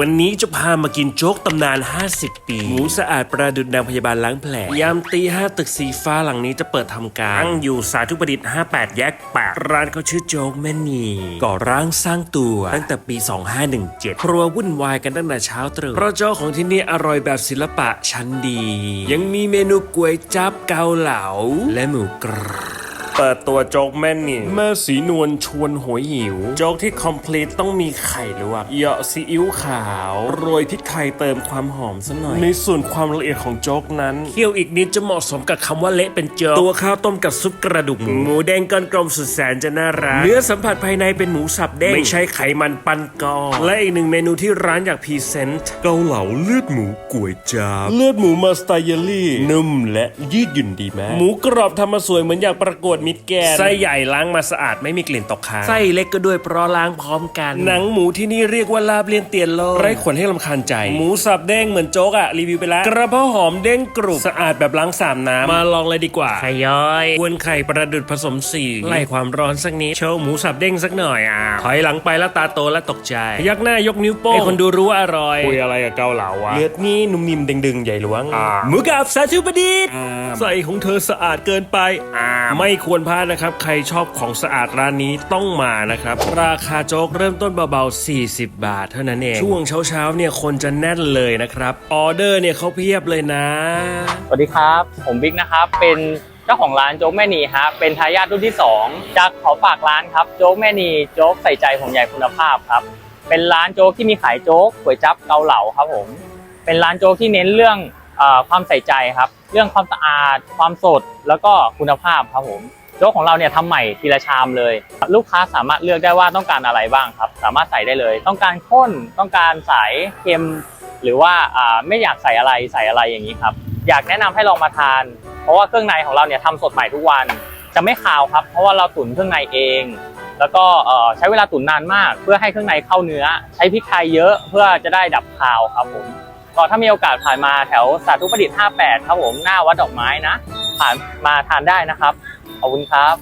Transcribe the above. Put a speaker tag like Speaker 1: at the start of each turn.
Speaker 1: วันนี้จะพามากินโจ๊กตำนาน 50 ปี หมูสะอาดประดุดนางพยาบาลล้างแผลยามตีห้าตึกสีฟ้าหลังนี้จะเปิดทำการตั้งอยู่สาธุประดิษฐ์ 58 แยกแปดร้านเขาชื่อโจ๊กแม่นี ก่อร่างสร้างตัว ตั้งแต่ปี 2517 ครัววุ่นวายกันตั้งแต่เช้าตรู่เพราะโจ๊กของที่นี่อร่อยแบบศิลปะชั้นดี ยังมีเมนูก๋วยจับเกาเหลา และหมูกรอบ เปิดตัวโจ๊กแม่นี่แม่สีนวลชวนหัวหิว โจ๊กที่คอมพลีทต้องมีไข่ลวกเหยาะซีอิ๊วขาว โรยพริกไทยเติมความหอมซะหน่อย ในส่วนความละเอียดของโจ๊กนั้น เคี่ยวอีกนิดจะเหมาะสมกับคำว่าเละเป็นโจ๊กตัวข้าวต้มกับซุปกระดูกหมูหมูแดงก้อนกลมสุดแสนจะน่ารักเนื้อสัมผัสภายในเป็นหมูสับเด้งไม่ใช่ไขมันปันกอและอีกหนึ่งเมนูที่ร้านอยากพรีเซนต์เกาเหลาเลือดหมูก๋วยจับเลือดหมูมาสไตล์เยลลี่นุ่มและยืดหยุ่นดีมากหมูกรอบทำมาสวยเหมือนอยากประกวดมิดแกนไส้ใหญ่ล้างมาสะอาดไม่มีกลิ่นตกค้างไส้เล็กก็ด้วยเพราะล้างพร้อมกัน หนังหมูที่นี่เรียกว่าลาบเลียนเตียนโลไร้ขนให้ลำคาญใจ หมูสับเด้งเหมือนโจ๊กอะรีวิวไปแล้ว กระเพาะหอมเด้งกรุบสะอาดแบบล้างสามน้ำมาลองเลยดีกว่าไข่ย้อยกวนไข่ประดุดผสมสีไล่ความร้อนสักนิดโชว์หมูสับเด้งสักหน่อยอะถอยหลังไปแล้วตาโตและตกใจยักหน้ายกนิ้วโป้งให้คนดูรู้ว่าอร่อยคุยอะไรกับเกาเหลาวะเลือดนี่นุ่มนิ่มดึงๆใหญ่หลวงหมูกับสาธุประดิษฐ์ใส่ของเธอสะอาดเกินไปไม่ควรพลาดนะครับ ใครชอบของสะอาดร้านนี้ต้องมานะครับ ราคาโจ๊กเริ่มต้นเบาๆ 40 บาทเท่านั้นเอง ช่วงเช้าๆเนี่ยคนจะแน่นเลยนะครับ ออเดอร์เนี่ยเขาเพียบเลยนะ
Speaker 2: สวัสดีครับ ผมบิ๊กนะครับ เป็นเจ้าของร้านโจ๊กแม่นีฮะ เป็นทายาทรุ่นที่ 2 จากขอฝากร้านครับโจ๊กแม่นีโจ๊กใส่ใจผมใหญ่คุณภาพครับ เป็นร้านโจ๊กที่มีขายโจ๊กก๋วยจั๊บเกาเหลาครับผม เป็นร้านโจ๊กที่เน้นเรื่องอความใส่ใจครับ เรื่องความสะอาด ความสด แล้วก็คุณภาพครับผม โจ๊กของเราเนี่ยทำใหม่ทีละชามเลย ลูกค้าสามารถเลือกได้ว่าต้องการอะไรบ้างครับ สามารถใส่ได้เลย ต้องการข้นต้องการใสเค็ม หรือว่าไม่อยากใส่อะไรใส่อะไรอย่างนี้ครับ อยากแนะนำให้ลองมาทาน เพราะว่าเครื่องในของเราเนี่ยทำสดใหม่ทุกวัน จะไม่คาวครับ เพราะว่าเราตุ๋นเครื่องในเอง แล้วก็ใช้เวลาตุ๋นนานมาก เพื่อให้เครื่องในเข้าเนื้อ ใช้พริกไทยเยอะเพื่อจะได้ดับคาวครับผมก็ถ้ามีโอกาสผ่านมาแถวสาธุประดิษฐ์ 58 ครับผมหน้าวัดดอกไม้นะ ผ่านมาทานได้นะครับ ขอบคุณครับ